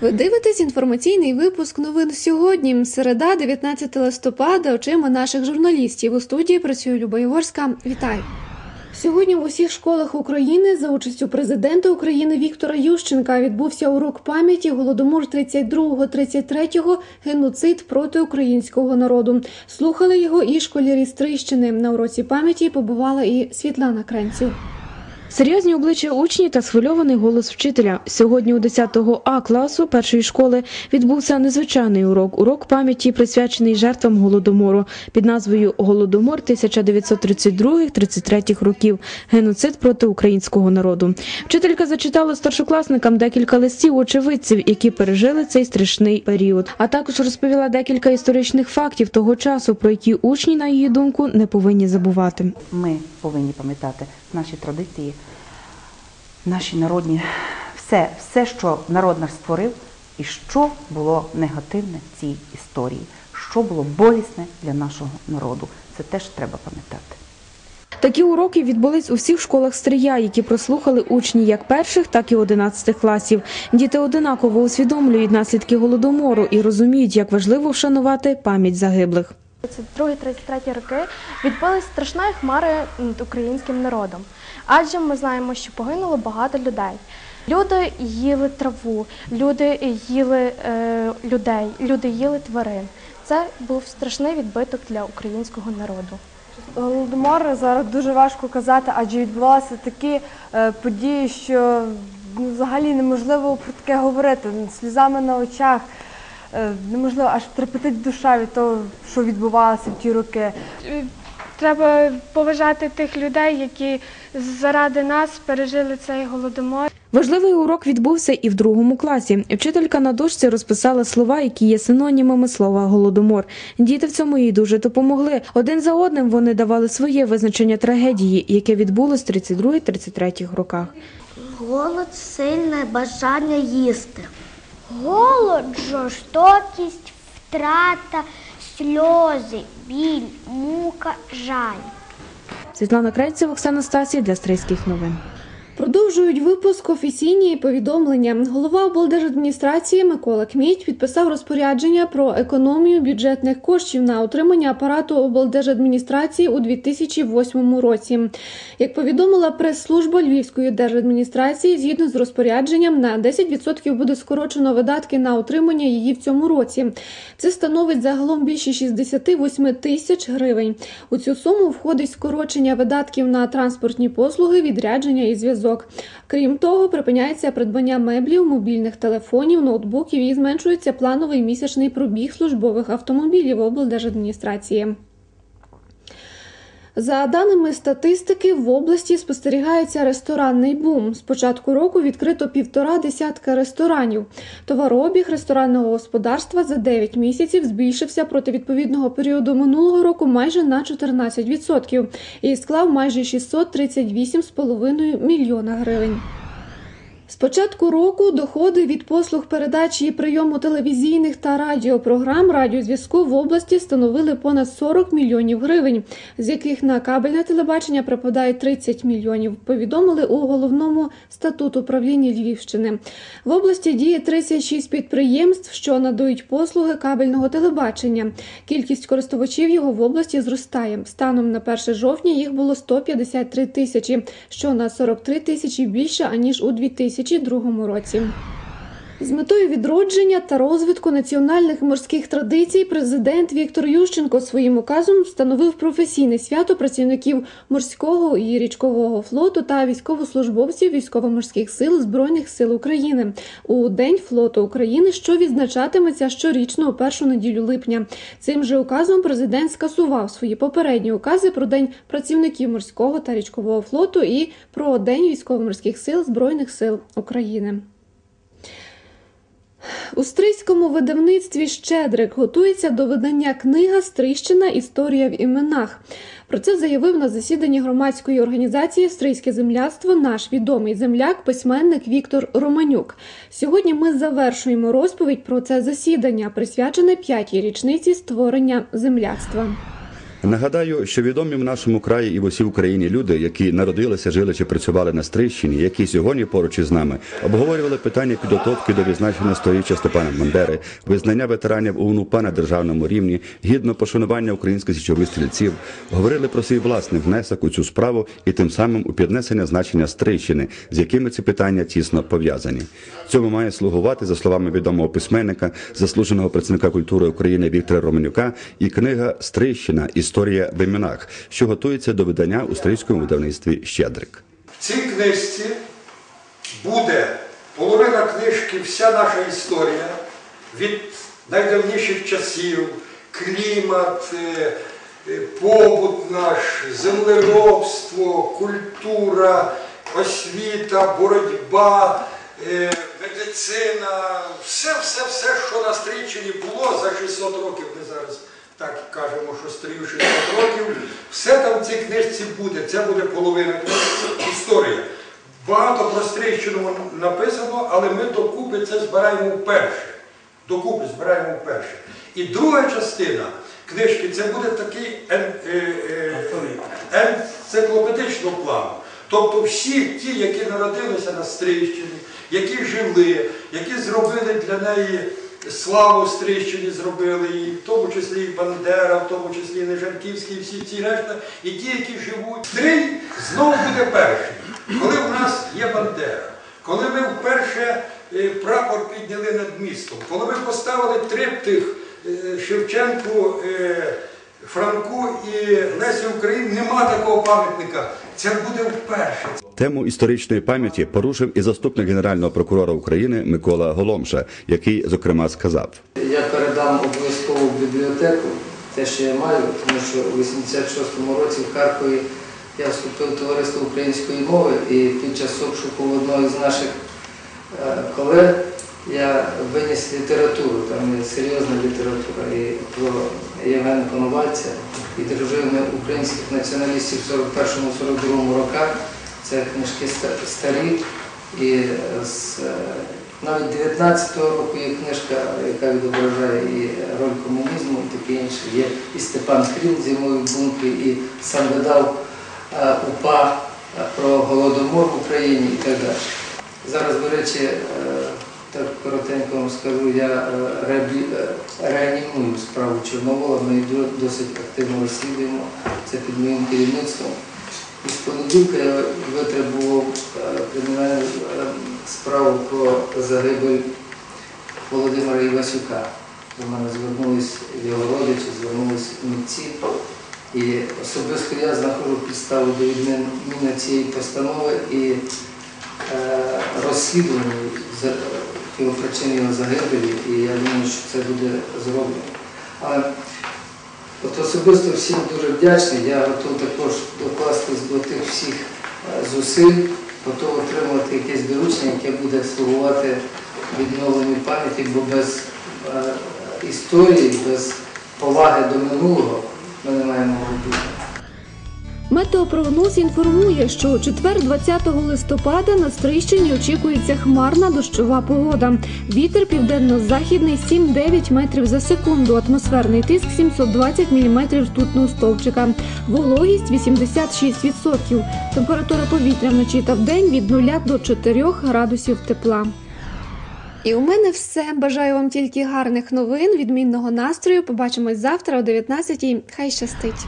Ви дивитесь інформаційний випуск новин сьогодні. Середа, 19 листопада, очима наших журналістів. У студії працює Люба Єгорська. Вітаю! Сьогодні в усіх школах України за участю президента України Віктора Ющенка відбувся урок пам'яті голодомор 32-33 геноцид проти українського народу. Слухали його і школярі з Трищини. На уроці пам'яті побувала і Світлана Кренців. Серйозні обличчя учнів та схвильований голос вчителя. Сьогодні у 10 А класу першої школи відбувся незвичайний урок. Урок пам'яті присвячений жертвам голодомору під назвою Голодомор 1932-33 років. Геноцид проти українського народу. Вчителька зачитала старшокласникам декілька листів очевидців, які пережили цей страшний період. А також розповіла декілька історичних фактів того часу, про які учні, на її думку, не повинні забувати. Ми повинні пам'ятати наші традиції, наші народні, все, все, що народ наш створив, і що було негативне в цій історії, що було болісне для нашого народу. Це теж треба пам'ятати. Такі уроки відбулись у всіх школах Стрия, які прослухали учні як перших, так і одинадцятих класів. Діти одинаково усвідомлюють наслідки голодомору і розуміють, як важливо вшанувати пам'ять загиблих. 32-33 роки відбулись страшної хмари над українським народом. Адже ми знаємо, що загинуло багато людей. Люди їли траву, люди їли е, людей, люди їли тварин. Це був страшний відбиток для українського народу. Голодомор зараз дуже важко казати, адже відбувалися такі е, події, що ну, взагалі неможливо про таке говорити. Сльозами на очах неможливо аж трепетить душа від того, що відбувалося в ті роки. Треба поважати тих людей, які заради нас пережили цей голодомор. Важливий урок відбувся і в другому класі. Вчителька на дошці розписала слова, які є синонімами слова голодомор. Діти в цьому їй дуже допомогли. Один за одним вони давали своє визначення трагедії, яке відбулось в 32-33 роках. Голод сильне бажання їсти. Голод, жорстокість, втрата, сльози, біль, мука, жаль. Світлана Крайцева, Оксана Стасія для Стрийських новин. Продовжують випуск офіційні повідомлення. Голова облдержадміністрації Микола Кміть підписав розпорядження про економію бюджетних коштів на утримання апарату облдержадміністрації у 2008 році. Як повідомила прес-служба Львівської держадміністрації, згідно з розпорядженням на 10% буде скорочено видатки на утримання її в цьому році. Це становить загалом більше 68 тисяч гривень. У цю суму входить скорочення видатків на транспортні послуги, відрядження і зв'язок. Крім того, припиняється придбання меблів, мобільних телефонів, ноутбуків і зменшується плановий місячний пробіг службових автомобілів облдержадміністрації. За даними статистики, в області спостерігається ресторанний бум. З початку року відкрито півтора десятка ресторанів. Товарообіг ресторанного господарства за 9 місяців збільшився проти відповідного періоду минулого року майже на 14% і склав майже 638,5 мільйона гривень. З початку року доходи від послуг передачі і прийому телевізійних та радіопрограм радіозв'язку в області становили понад 40 мільйонів гривень, з яких на кабельне телебачення припадає 30 мільйонів. Повідомили у головному статут управління Львівщини. В області діє 36 підприємств, що надають послуги кабельного телебачення. Кількість користувачів його в області зростає. Станом на 1 жовтня їх було 153 тисячі, що на 43 тисячі більше аніж у 2000 2002 році. З метою відродження та розвитку національних морських традицій президент Віктор Ющенко своїм указом встановив професійне свято працівників морського і річкового флоту та військовослужбовців військово-морських сил Збройних сил України у День флоту України, що відзначатиметься щорічно у першу неділю липня. Цим же указом президент скасував свої попередні укази про День працівників морського та річкового флоту і про День військово-морських сил Збройних сил України. У стрийському видавництві Щедрик готується до видання книга Стрийщина Історія в іменах. Про це заявив на засіданні громадської організації Стрийське земляцтво наш відомий земляк, письменник Віктор Романюк. Сьогодні ми завершуємо розповідь про це засідання, присвячене п'ятій річниці створення земляцтва. Нагадаю, що відомі в нашому краї і в усій Україні люди, які народилися, жили чи працювали на Стрийщині, які сьогодні поруч із нами обговорювали питання підготовки до відзначення сторіччя Степана Бандери, визнання ветеранів УНУПА на державному рівні, гідно пошанування українських січових стрільців, говорили про свій власний внесок у цю справу і тим самим у піднесення значення Стрийщини, з якими ці питання тісно пов'язані. Цьому має слугувати, за словами відомого письменника, заслуженого працівника культури України Віктора Романюка, і книга Стрийщина. Історія в іменах, що готується до видання у стрийському видавництві Щедрик. В цій книжці буде половина книжки, вся наша історія від найдавніших часів, клімат, е, е, побут наш, землеробство, культура, освіта, боротьба, е, медицина, все, все, все, що на Стрийщині було за 600 років, ми зараз так кажемо, що стрію 600 років, все там в цій книжці буде. Це буде половина історія. Багато про Стрийщину написано, але ми докупи це збираємо вперше. Докупи збираємо вперше. І друга частина книжки це буде такий е, е, енциклопедичного плану. Тобто всі ті, які народилися на Стрийщині, які жили, які зробили для неї славу Стрийщині, зробили, і в тому числі і Бандера, в тому числі і Нежанківський, і всі ці решта, і ті, які живуть. Стрий знову буде перший, коли в нас є Бандера, коли ми вперше е, прапор підняли над містом, коли ми поставили триптих е, Шевченку. е, Франку і Лесі Україні нема такого пам'ятника. Це буде вперше. Тему історичної пам'яті порушив і заступник генерального прокурора України Микола Голомша, який зокрема сказав. Я передам обов'язково в бібліотеку те, що я маю, тому що у 86-му році в Харкові я вступив в товариство української мови і під час обшуку одного з наших е, колег я виніс літературу, там є серйозна література і про Євгена Коновальця і дружини українських націоналістів в 41-42 роках. Це книжки старі. І е, з е, навіть 19-го року є книжка, яка відображає і роль комунізму, і таке інше. Є і Степан Хрін зимові бункери, і сам видав е, УПА про голодомор в Україні і так далі. Зараз, до речі, так коротенько вам скажу, я е, е, реанімую справу Чорновола, ми досить активно розслідуємо, це під моїм керівництвом. І з понеділка я витребував е, кримінальну справу про загибель Володимира Івасюка. До мене звернулись його родичі, звернулись митці. І особисто я знаходжу підставу до відміни цієї постанови і розслідування його загибелі, і я думаю, що це буде зроблено. Але От особисто всім дуже вдячний. Я готов також докластись до тих всіх е, зусиль, готов отримувати якесь доручення, яке буде слугувати відновленню пам'яті, бо без е, історії, без поваги до минулого ми не маємо майбутнього. Метеопрогноз інформує, що у четвер, 20 листопада, на Стрийщині очікується хмарна дощова погода. Вітер південно-західний 7-9 метрів за секунду. Атмосферний тиск 720 мм ртутного стовпчика. Вологість 86%. Температура повітря вночі та вдень від 0 до 4 градусів тепла. І у мене все. Бажаю вам тільки гарних новин, відмінного настрою. Побачимось завтра о 19-й. Хай щастить!